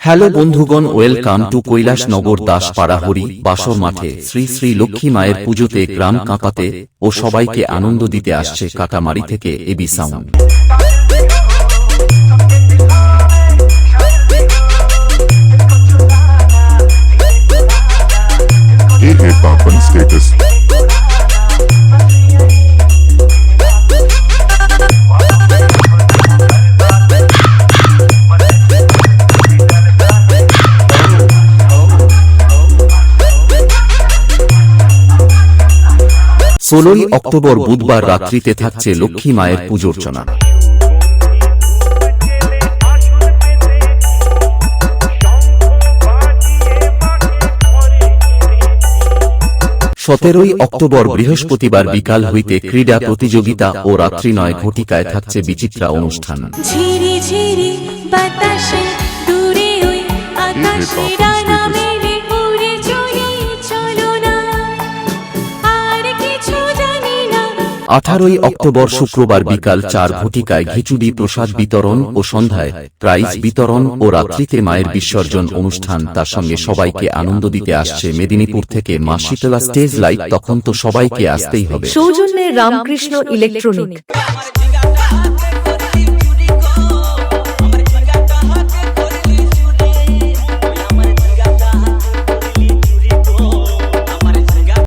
Hello বন্ধুগণ welcome to Kailashnagar Das পাড়াহরি বাসর মাঠে শ্রী শ্রী লক্ষ্মী মায়ের পুজোতে গ্রাম কাঁপাতে ও সবাইকে আনন্দ দিতে আসছে কাটামারি থেকে এবি সাউন্ড status. ষোলোই অক্টোবর বুধবার রাত্রিতে থাকছে লক্ষ্মী মায়ের পুজোর্চনা সতেরোই অক্টোবর বৃহস্পতিবার বিকাল হইতে ক্রীড়া প্রতিযোগিতা ও রাত্রি নয় ঘটিকায় থাকছে বিচিত্রা অনুষ্ঠান। ঝিরি ঝিরি বাতাসে আঠারোই অক্টোবর শুক্রবার বিকাল চার ঘটিকায় ঘিচুড়ি প্রসাদ বিতরণ ও সন্ধ্যায় প্রাইজ বিতরণ ও রাত্রিতে মায়ের বিসর্জন অনুষ্ঠান তার সঙ্গে সবাইকে আনন্দ দিতে আসছে মেদিনীপুর থেকে মা শীতলা স্টেজ লাইট তখন তো সবাইকে আসতেই হবে। সৌজন্যে রামকৃষ্ণ ইলেকট্রনিক।